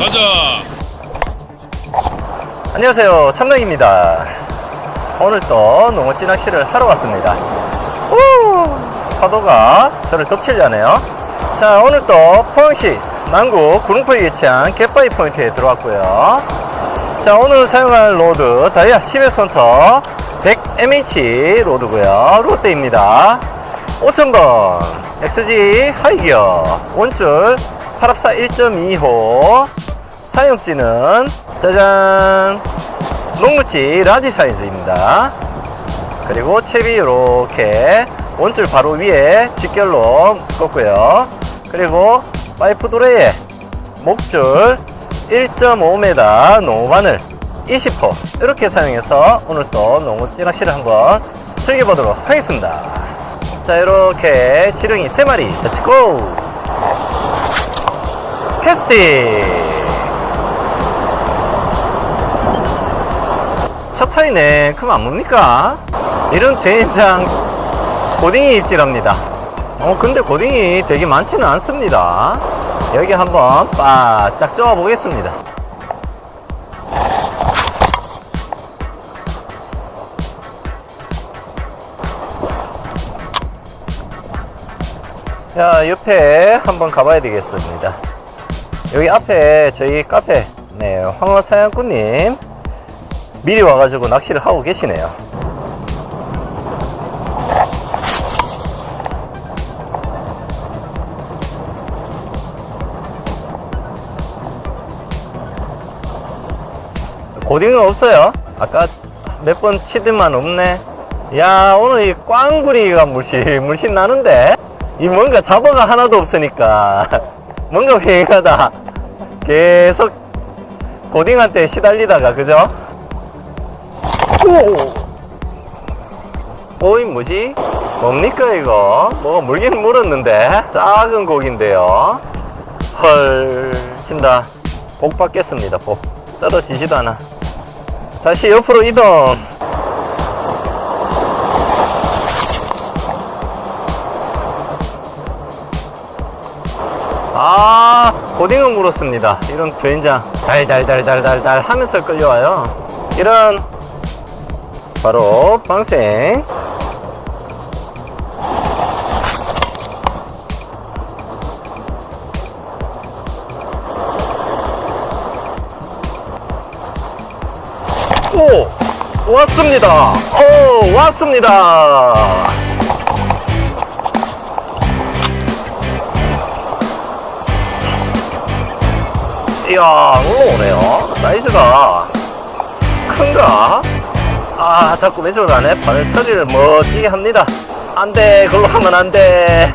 가자. 안녕하세요. 참명입니다. 오늘 또 농어찌 낚시를 하러 왔습니다. 우! 파도가 저를 덮치려네요. 자 오늘 또 포항시 남구 구릉포에 위치한 갯바위 포인트에 들어왔고요. 자 오늘 사용할 로드 다이아 10의 선터 100mh 로드고요. 롯데입니다. 5000번 XG 하이기어 원줄 8합사 1.2호 사용지는 짜잔. 녹물지 라지 사이즈입니다. 그리고 채비 이렇게 원줄 바로 위에 직결로 꺾고요. 그리고 파이프 도레에 목줄 1.5m 농어바늘 20호 이렇게 사용해서 오늘 또 농어 찌낚시를 한번 즐겨보도록 하겠습니다. 자 이렇게 지렁이 3마리 렛츠고! 캐스팅 첫 타이네 그럼 안 뭡니까? 이런 된장 고딩이 입질합니다. 어 근데 고딩이 되게 많지는 않습니다. 여기 한번 바짝 쪼아 보겠습니다. 자 옆에 한번 가봐야 되겠습니다. 여기 앞에 저희 카페 네 황화 사양꾼님 미리 와가지고 낚시를 하고 계시네요. 고딩은 없어요. 아까 몇 번 치더만 없네. 야, 오늘 이 꽝구리가 물씬, 물씬 나는데? 이 뭔가 잡어가 하나도 없으니까. 뭔가 회의하다. 계속 고딩한테 시달리다가, 그죠? 오! 오이 뭐지? 뭡니까 이거? 뭐가 물긴 물었는데? 작은 고기인데요. 헐 친다. 복 받겠습니다 복. 떨어지지도 않아. 다시 옆으로 이동. 아 고딩은 물었습니다. 이런 된장 달달달달달달 하면서 끌려와요. 이런 바로 방생. 오 왔습니다. 오 왔습니다. 이야 올라오네요. 사이즈가 큰가 아 자꾸 왼쪽으로 가네. 바늘 처리를 멋지게 합니다. 안돼. 그걸로 하면 안돼.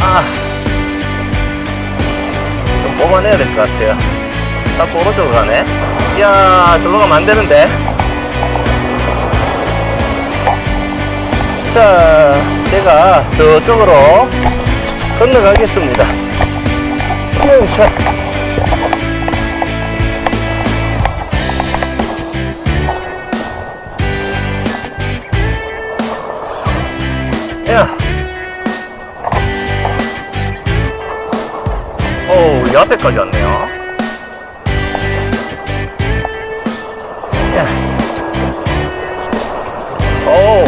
아좀 뽑아내야 될 것 같아요. 자꾸 오른쪽으로 가네. 이야 절로 가면 안 되는데. 자 제가 저쪽으로 건너가겠습니다. 오, 자. 오, 이 앞에까지 왔네요. 야. 오.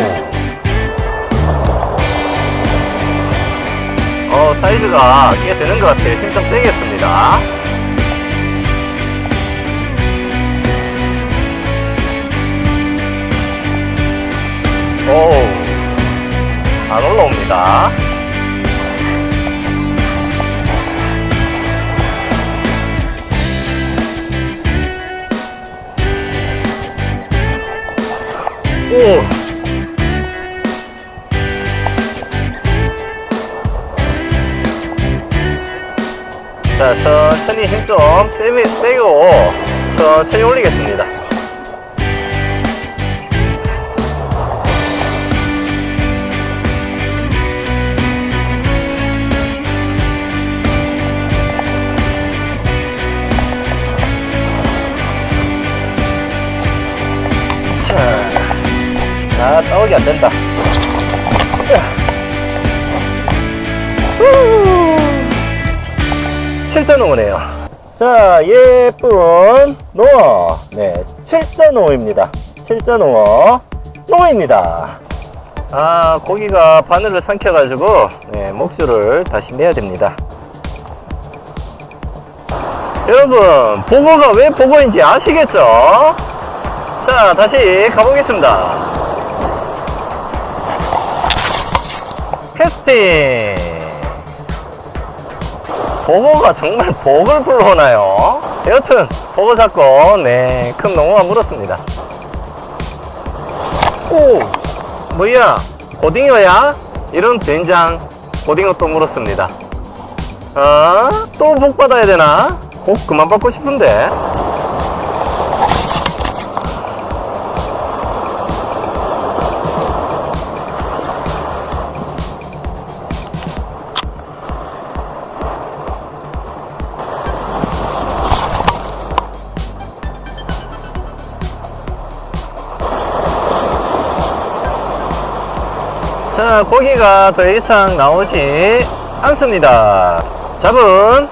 어, 사이즈가 꽤 되는 것 같아요. 힘좀 빼겠습니다. 오. 안 올라옵니다. 오. 자, 천천히 힘 좀 빼고 천천히 올리겠습니다. 아, 따오기 안 된다. 후. 7점 오네요. 자, 예쁜 농어. 네, 7.5입니다. 7.5 농어입니다. 아, 고기가 바늘을 삼켜 가지고, 네, 목줄을 다시 내야 됩니다. 여러분, 보고가 왜 보고인지 아시겠죠? 자, 다시 가보겠습니다. 스팅! 보고가 정말 복을 불러오나요? 여튼, 보고 잡고, 네, 큰 농어가 물었습니다. 오! 뭐야? 고딩어야? 이런 된장, 고딩어 또 물었습니다. 어? 또복 받아야 되나? 복 그만 받고 싶은데. 자, 고기가 더 이상 나오지 않습니다. 잡은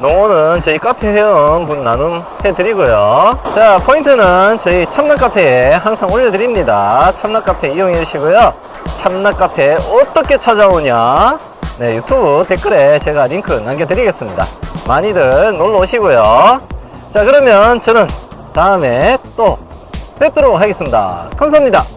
농어는 저희 카페 회원 나눔 해드리고요. 자, 포인트는 저희 참나 카페에 항상 올려드립니다. 참나 카페 이용해 주시고요. 참나 카페 어떻게 찾아오냐? 네, 유튜브 댓글에 제가 링크 남겨드리겠습니다. 많이들 놀러 오시고요. 자, 그러면 저는 다음에 또 뵙도록 하겠습니다. 감사합니다.